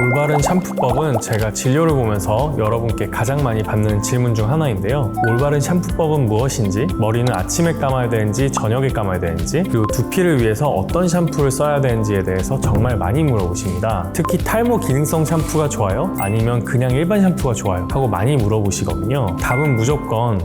올바른 샴푸법은 제가 진료를 보면서 여러분께 가장 많이 받는 질문 중 하나인데요. 올바른 샴푸법은 무엇인지, 머리는 아침에 감아야 되는지 저녁에 감아야 되는지, 그리고 두피를 위해서 어떤 샴푸를 써야 되는지에 대해서 정말 많이 물어보십니다. 특히 탈모 기능성 샴푸가 좋아요? 아니면 그냥 일반 샴푸가 좋아요? 하고 많이 물어보시거든요. 답은 무조건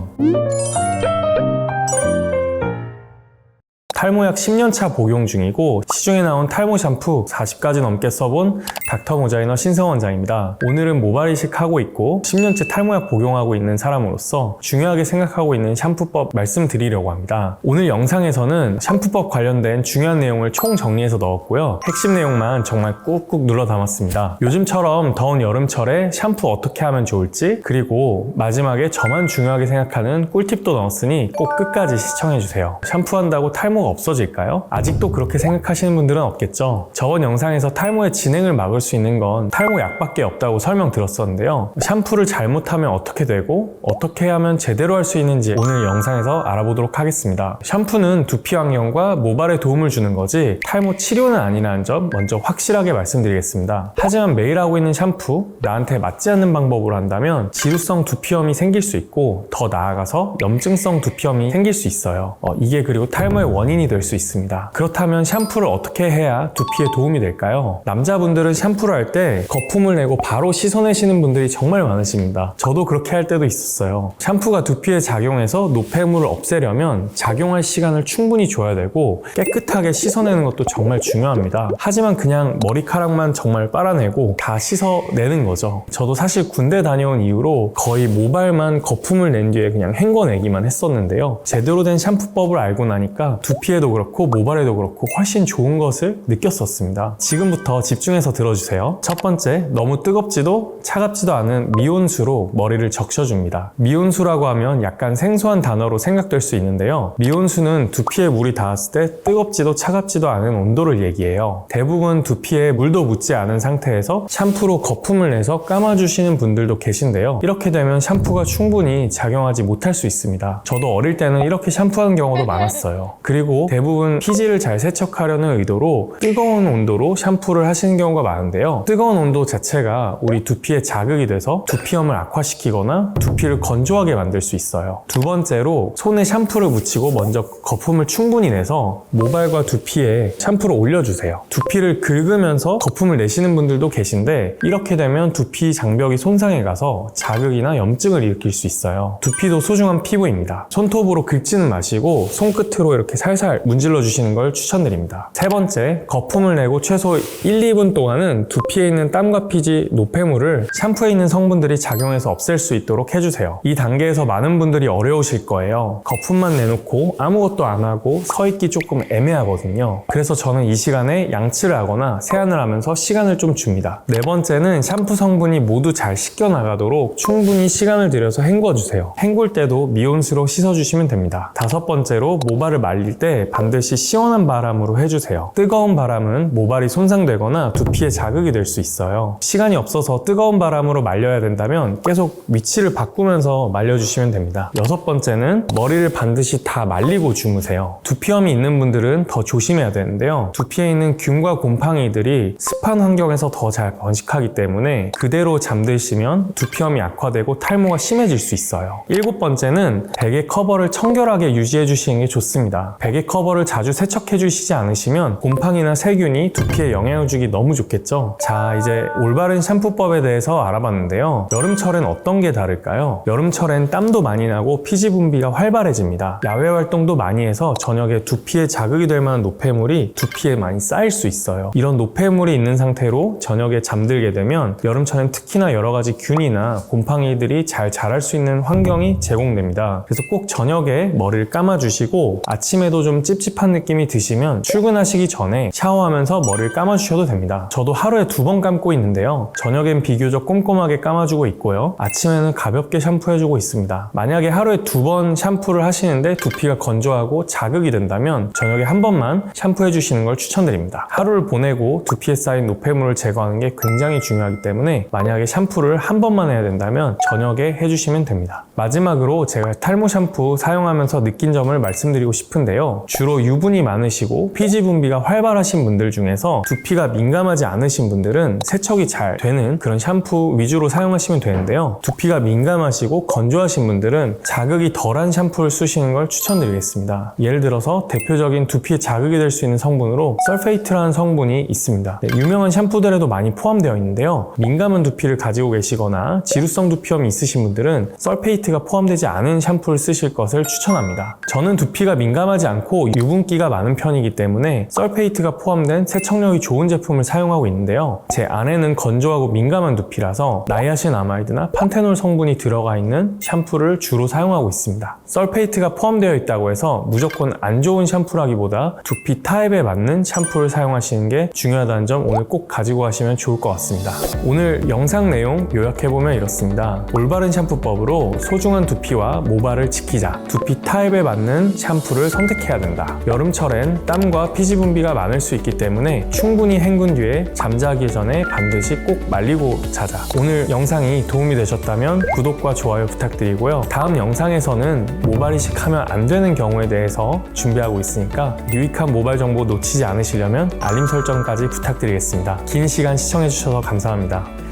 탈모약 10년차 복용 중이고 시중에 나온 탈모 샴푸 40가지 넘게 써본 닥터 모자이너 신성 원장입니다. 오늘은 모발 이식 하고 있고 10년째 탈모약 복용하고 있는 사람으로서 중요하게 생각하고 있는 샴푸법 말씀드리려고 합니다. 오늘 영상에서는 샴푸법 관련된 중요한 내용을 총 정리해서 넣었고요. 핵심 내용만 정말 꾹꾹 눌러 담았습니다. 요즘처럼 더운 여름철에 샴푸 어떻게 하면 좋을지 그리고 마지막에 저만 중요하게 생각하는 꿀팁도 넣었으니 꼭 끝까지 시청해주세요. 샴푸한다고 탈모가 없어질까요? 아직도 그렇게 생각하시는 분들은 없겠죠. 저번 영상에서 탈모의 진행을 막을 수 있는 건 탈모 약밖에 없다고 설명드렸었는데요. 샴푸를 잘못하면 어떻게 되고 어떻게 하면 제대로 할 수 있는지 오늘 영상에서 알아보도록 하겠습니다. 샴푸는 두피 환경과 모발에 도움을 주는 거지 탈모 치료는 아니라는 점 먼저 확실하게 말씀드리겠습니다. 하지만 매일 하고 있는 샴푸 나한테 맞지 않는 방법으로 한다면 지루성 두피염이 생길 수 있고 더 나아가서 염증성 두피염이 생길 수 있어요. 어, 이게 그리고 탈모의 원인이 될 수 있습니다. 그렇다면 샴푸를 어떻게 해야 두피에 도움이 될까요? 남자분들은 샴푸를 할 때 거품을 내고 바로 씻어내시는 분들이 정말 많으십니다. 저도 그렇게 할 때도 있었어요. 샴푸가 두피에 작용해서 노폐물을 없애려면 작용할 시간을 충분히 줘야 되고 깨끗하게 씻어내는 것도 정말 중요합니다. 하지만 그냥 머리카락만 정말 빨아내고 다 씻어내는 거죠. 저도 사실 군대 다녀온 이후로 거의 모발만 거품을 낸 뒤에 그냥 헹궈내기만 했었는데요. 제대로 된 샴푸법을 알고 나니까 두피에 도 그렇고 모발에도 그렇고 훨씬 좋은 것을 느꼈었습니다. 지금부터 집중해서 들어주세요. 첫 번째, 너무 뜨겁지도 차갑지도 않은 미온수로 머리를 적셔줍니다. 미온수라고 하면 약간 생소한 단어로 생각될 수 있는데요. 미온수는 두피에 물이 닿았을 때 뜨겁지도 차갑지도 않은 온도를 얘기해요. 대부분 두피에 물도 묻지 않은 상태에서 샴푸로 거품을 내서 감아주시는 분들도 계신데요. 이렇게 되면 샴푸가 충분히 작용하지 못할 수 있습니다. 저도 어릴 때는 이렇게 샴푸하는 경우도 많았어요. 그리고 대부분 피지를 잘 세척하려는 의도로 뜨거운 온도로 샴푸를 하시는 경우가 많은데요. 뜨거운 온도 자체가 우리 두피에 자극이 돼서 두피염을 악화시키거나 두피를 건조하게 만들 수 있어요. 두 번째로 손에 샴푸를 묻히고 먼저 거품을 충분히 내서 모발과 두피에 샴푸를 올려주세요. 두피를 긁으면서 거품을 내시는 분들도 계신데 이렇게 되면 두피 장벽이 손상해 가서 자극이나 염증을 일으킬 수 있어요. 두피도 소중한 피부입니다. 손톱으로 긁지는 마시고 손끝으로 이렇게 살살 문질러 주시는 걸 추천드립니다. 세 번째, 거품을 내고 최소 1, 2분 동안은 두피에 있는 땀과 피지, 노폐물을 샴푸에 있는 성분들이 작용해서 없앨 수 있도록 해주세요. 이 단계에서 많은 분들이 어려우실 거예요. 거품만 내놓고 아무것도 안 하고 서 있기 조금 애매하거든요. 그래서 저는 이 시간에 양치를 하거나 세안을 하면서 시간을 좀 줍니다. 네 번째는 샴푸 성분이 모두 잘 씻겨 나가도록 충분히 시간을 들여서 헹궈 주세요. 헹굴 때도 미온수로 씻어 주시면 됩니다. 다섯 번째로 모발을 말릴 때 반드시 시원한 바람으로 해주세요. 뜨거운 바람은 모발이 손상되거나 두피에 자극이 될 수 있어요. 시간이 없어서 뜨거운 바람으로 말려야 된다면 계속 위치를 바꾸면서 말려주시면 됩니다. 여섯 번째는 머리를 반드시 다 말리고 주무세요. 두피염이 있는 분들은 더 조심해야 되는데요. 두피에 있는 균과 곰팡이들이 습한 환경에서 더 잘 번식하기 때문에 그대로 잠드시면 두피염이 악화되고 탈모가 심해질 수 있어요. 일곱 번째는 베개 커버를 청결하게 유지해 주시는 게 좋습니다. 베개 커버를 자주 세척해 주시지 않으시면 곰팡이나 세균이 두피에 영향을 주기 너무 좋겠죠. 자, 이제 올바른 샴푸법에 대해서 알아봤는데요. 여름철엔 어떤 게 다를까요? 여름철엔 땀도 많이 나고 피지 분비가 활발해집니다. 야외 활동도 많이 해서 저녁에 두피에 자극이 될 만한 노폐물이 두피에 많이 쌓일 수 있어요. 이런 노폐물이 있는 상태로 저녁에 잠들게 되면 여름철엔 특히나 여러 가지 균이나 곰팡이들이 잘 자랄 수 있는 환경이 제공됩니다. 그래서 꼭 저녁에 머리를 감아주시고 아침에도 좀 찝찝한 느낌이 드시면 출근하시기 전에 샤워하면서 머리를 감아주셔도 됩니다. 저도 하루에 두 번 감고 있는데요. 저녁엔 비교적 꼼꼼하게 감아주고 있고요. 아침에는 가볍게 샴푸해주고 있습니다. 만약에 하루에 두 번 샴푸를 하시는데 두피가 건조하고 자극이 된다면 저녁에 한 번만 샴푸해주시는 걸 추천드립니다. 하루를 보내고 두피에 쌓인 노폐물을 제거하는 게 굉장히 중요하기 때문에 만약에 샴푸를 한 번만 해야 된다면 저녁에 해주시면 됩니다. 마지막으로 제가 탈모 샴푸 사용하면서 느낀 점을 말씀드리고 싶은데요. 주로 유분이 많으시고 피지 분비가 활발하신 분들 중에서 두피가 민감하지 않으신 분들은 세척이 잘 되는 그런 샴푸 위주로 사용하시면 되는데요. 두피가 민감하시고 건조하신 분들은 자극이 덜한 샴푸를 쓰시는 걸 추천드리겠습니다. 예를 들어서 대표적인 두피에 자극이 될 수 있는 성분으로 설페이트라는 성분이 있습니다. 네, 유명한 샴푸들에도 많이 포함되어 있는데요. 민감한 두피를 가지고 계시거나 지루성 두피염이 있으신 분들은 설페이트가 포함되지 않은 샴푸를 쓰실 것을 추천합니다. 저는 두피가 민감하지 않고 유분기가 많은 편이기 때문에 설페이트가 포함된 세척력이 좋은 제품을 사용하고 있는데요. 제 안에는 건조하고 민감한 두피라서 나이아신 아마이드나 판테놀 성분이 들어가 있는 샴푸를 주로 사용하고 있습니다. 설페이트가 포함되어 있다고 해서 무조건 안 좋은 샴푸라기보다 두피 타입에 맞는 샴푸를 사용하시는 게 중요하다는 점 오늘 꼭 가지고 가시면 좋을 것 같습니다. 오늘 영상 내용 요약해보면 이렇습니다. 올바른 샴푸법으로 소중한 두피와 모발을 지키자. 두피 타입에 맞는 샴푸를 선택해야 된다. 여름철엔 땀과 피지 분비가 많을 수 있기 때문에 충분히 헹군 뒤에 잠자기 전에 반드시 꼭 말리고 자자. 오늘 영상이 도움이 되셨다면 구독과 좋아요 부탁드리고요. 다음 영상에서는 모발 이식하면 안 되는 경우에 대해서 준비하고 있으니까 유익한 모발 정보 놓치지 않으시려면 알림 설정까지 부탁드리겠습니다. 긴 시간 시청해주셔서 감사합니다.